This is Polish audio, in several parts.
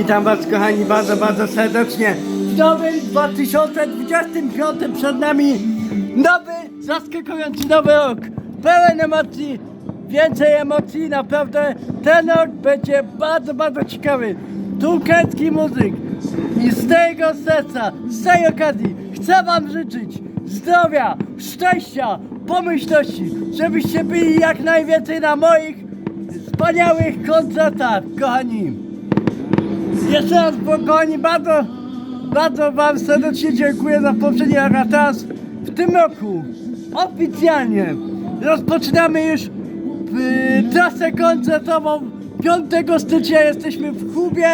Witam Was kochani bardzo, bardzo serdecznie. W nowym 2025 przed nami nowy, zaskakujący nowy rok. Pełen emocji, więcej emocji, naprawdę ten rok będzie bardzo, bardzo ciekawy. Turkecki muzyk i z tego serca, z tej okazji chcę Wam życzyć zdrowia, szczęścia, pomyślności, żebyście byli jak najwięcej na moich wspaniałych koncertach, kochani. Jeszcze raz, kochani, bardzo, bardzo Wam serdecznie dziękuję za poprzedni teraz w tym roku oficjalnie rozpoczynamy już y, trasę koncertową. 5 stycznia jesteśmy w Kubie,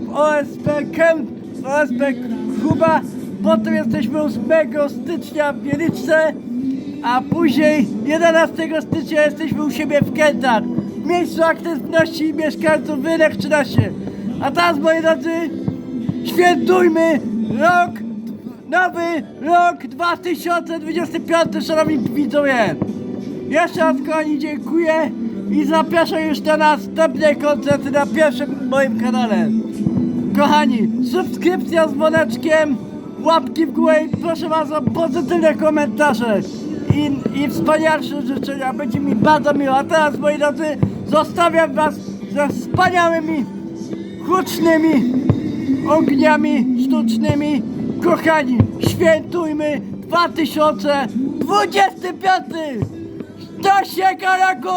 w OSP Camp, OSP Kuba, potem jesteśmy 8 stycznia w Wieliczce, a później 11 stycznia jesteśmy u siebie w Kętach, miejscu aktywności mieszkańców Wyrek 13. A teraz, moi drodzy, świętujmy rok, nowy rok 2025, szanowni widzowie. Jeszcze raz, kochani, dziękuję i zapraszam już na następne koncerty na pierwszym moim kanale. Kochani, subskrypcja z dzwoneczkiem, łapki w górę i proszę Was o pozytywne komentarze i, i wspanialsze życzenia. Będzie mi bardzo miło. A teraz, moi drodzy, zostawiam Was ze wspaniałymi, hucznymi ogniami sztucznymi. Kochani, świętujmy 2025! Do siekaraku!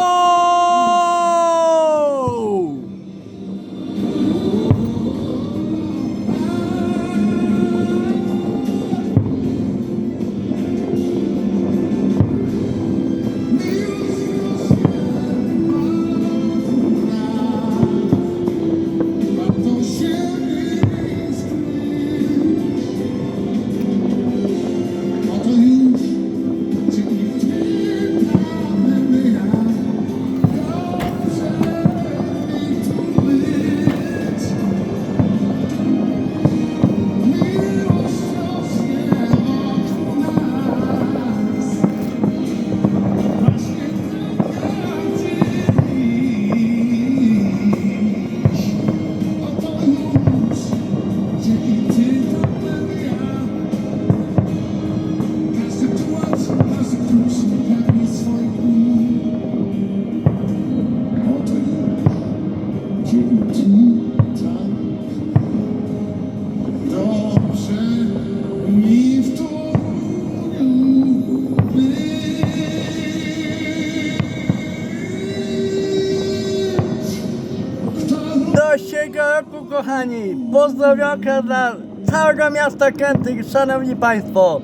Siego roku, kochani! Pozdrowionka dla całego miasta Kęty, szanowni państwo!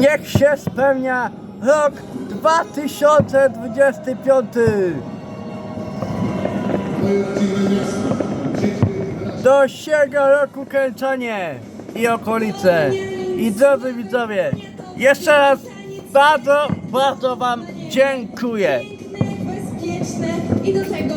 Niech się spełnia rok 2025! Do siego roku Kęczanie i okolice! I drodzy widzowie, jeszcze raz bardzo, bardzo wam dziękuję! bezpieczne i do tego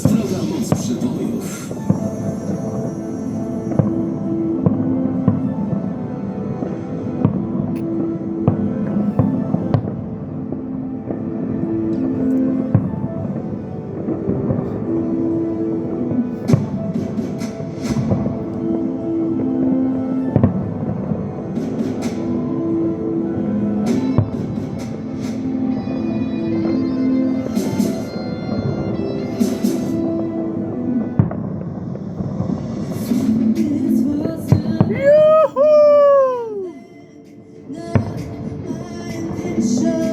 Straża moc przeboru. should.